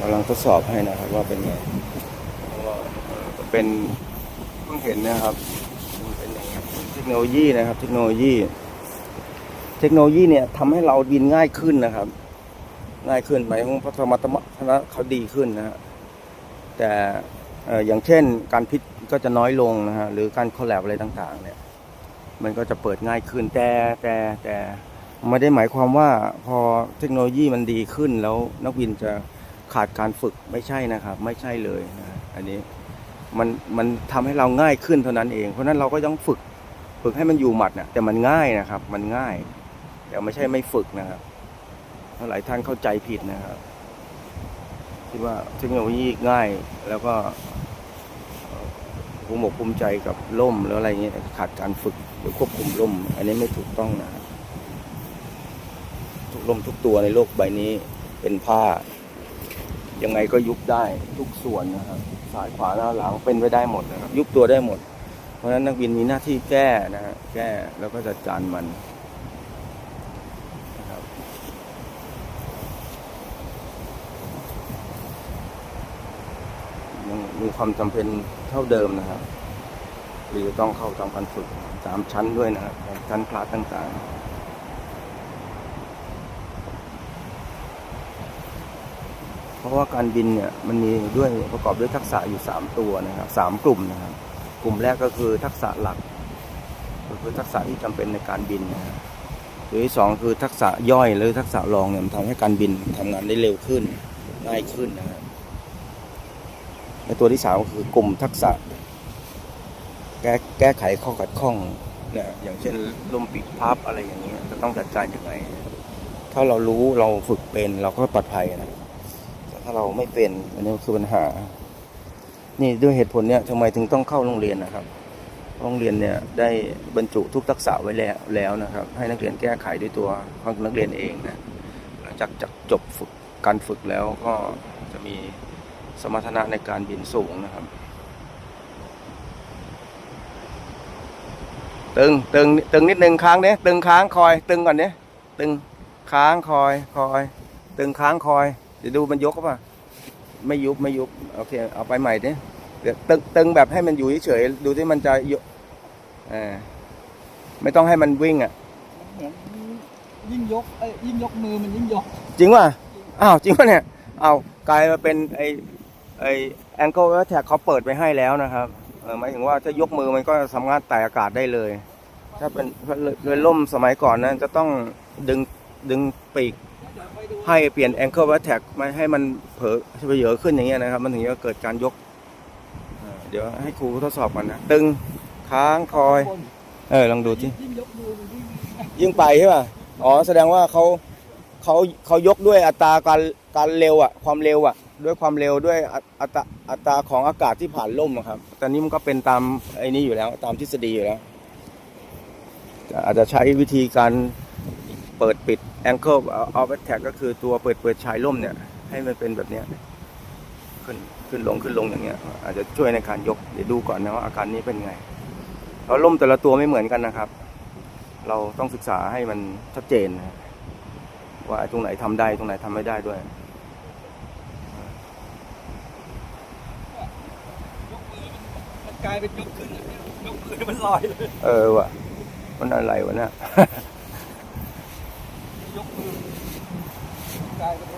กำลังทดสอบให้นะครับว่าเป็นไงเพราะว่าเป็นเพิ่งเห็นนะครับเป็นอย่างเงี้เทคโนโลยีนะครับ เทคโนโลยี เทคโนโลยีเนี่ยทำให้เราบินง่ายขึ้นนะครับ ง่ายขึ้นหมายถึงพัฒนาธนะเขาดีขึ้นนะฮะแต่เอ่ออย่างเช่นการพิษก็จะน้อยลงนะฮะหรือการคอลแลบอะไรต่างๆ เนี่ย มันก็จะเปิดง่ายขึ้นแต่แต่แต่ไม่ได้หมายความว่าพอเทคโนโลยีมันดีขึ้นแล้วนักบินจะ ขาดการฝึกไม่ใช่นะครับ ไม่ใช่เลยนะอันนี้มันมันทำให้เราง่ายขึ้นเท่านั้นเอง เพราะนั้นเราก็ต้องฝึกฝึกให้มันอยู่หมัดนะแต่มันง่ายนะครับ มันง่าย แต่ไม่ใช่ไม่ฝึกนะครับหลายท่านเข้าใจผิดนะครับคิดว่าเทคโนโลยีง่าย แล้วก็ภูมิอกภูมิใจกับล่มหรืออะไรเงี้ยขาดการฝึกหรือควบคุมล่ม อันนี้ไม่ถูกต้องนะทุกล่มทุกตัวในโลกใบนี้เป็นผ้า ยังไงก็ยุบได้ทุกส่วนนะครับซ้ายขวาหน้าหลังเป็นไปได้หมดนะครับ ยุบตัวได้หมด เพราะฉะนั้นนักบินมีหน้าที่แก้นะฮะแก้แล้วก็จัดการมันนะครับยังมีความจำเป็นเท่าเดิมนะครับ หรือต้องเข้าทำการฝึกสามชั้นด้วยนะครับชั้นคลาสต่างๆ เพ ราะว่าการบินเนี่ยมันมีด้วยประกอบด้วยทักษะอยู่สามตัวนะครับสามกลุ่มนะครับ กลุ่มแรกก็คือทักษะหลัก ก็คือทักษะที่จำเป็นในการบินนะครับตัวที่สองคือทักษะย่อยหรือทักษะรองเนี่ยมันทำให้การบินทำงานได้เร็วขึ้นง่ายขึ้นนะครับและตัวที่สามก็คือกลุ่มทักษะ แก้แก้ไขข้อขัดข้องเนี่ยอย่างเช่นลมปิดพับอะไรอย่างเงี้ยจะต้องจัดการยังไงถ้าเรารู้เราฝึกเป็นเราก็ปลอดภัยนะ ถ้าเราไม่เป็น อันนี้คือปัญหา นี่ด้วยเหตุผลเนี่ยทำไมถึงต้องเข้าโรงเรียนนะครับ โรงเรียนเนี่ยได้บรรจุทุกทักษะไว้แล้วแล้วนะครับ ให้นักเรียนแก้ไขด้วยตัวของนักเรียนเองนะหลังจากจากจบฝึกการฝึกแล้วก็จะมีสมรรถนะในการบินสูงนะครับ ตึงตึงตึงนิดนึงค้างเนี้ยตึงค้างคอย ตึงก่อนเนี้ยตึงค้างคอยคอย ตึงค้างคอย เดี๋ยวดูมันยกป่ะไม่ยุบไม่ยุบโอเค เอาไปใหม่เนี้ยเดี๋ยวตึงตึงแบบให้มันอยู่เฉยๆดูที่มันจะยกเออไม่ต้องให้มันวิ่งอะเหมือนยิ่งยกเอ้ยยิ่งยกมือมันยิ่งยก จริงป่ะอ้าวจริงป่ะเนี่ยอ้าวกลายมาเป็นไอไอแองเกิลแท็กเขาเปิดไปให้แล้วนะครับเออหมายถึงว่าถ้ายกมือมันก็สามารถไต่อากาศได้เลย ถ้าเป็นเรือล่มสมัยก่อนนั้นจะต้องดึงดึงปีกเดี๋ยวไปดู ให้เปลี่ยนแองเกิลแท็กมาให้มันเผลอเผยขึ้นอย่างเงี้ยนะครับ มันถึงจะเกิดการยก เดี๋ยวให้ครูทดสอบกันนะ ตึงค้างคอย เออลองดูที่ยิ่งยกมือมันยิ่งไปใช่ป่ะอ๋อแสดงว่าเขาเขาเขายกด้วยอัตราการการเร็วอะความเร็วอะด้วยความเร็วด้วยอัตราอัตราของอากาศที่ผ่านล่มอะครับแต่นี้มันก็เป็นตามไอ้นี้อยู่แล้วตามทฤษฎีอยู่แล้วอาจจะใช้วิธีการเปิดปิด ankle of attack ก็คือตัวเปิดเปิดชายล่มเนี่ย ให้มันเป็นแบบเนี้ยขึ้นขึ้นลงขึ้นลงอย่างเงี้ย อาจจะช่วยในการยกเดี๋ยวดูก่อนนะว่าอาการนี้เป็นไงเพราะล่มแต่ละตัวไม่เหมือนกันนะครับ เราต้องศึกษาให้มันชัดเจนนะว่าไอ้ตรงไหนทำได้ตรงไหนทำไม่ได้ด้วยมันกลายเป็นยกขึ้นอะยกมือมันลอยเลยเออว่ะมันอะไรวะเนี่ย Thank you.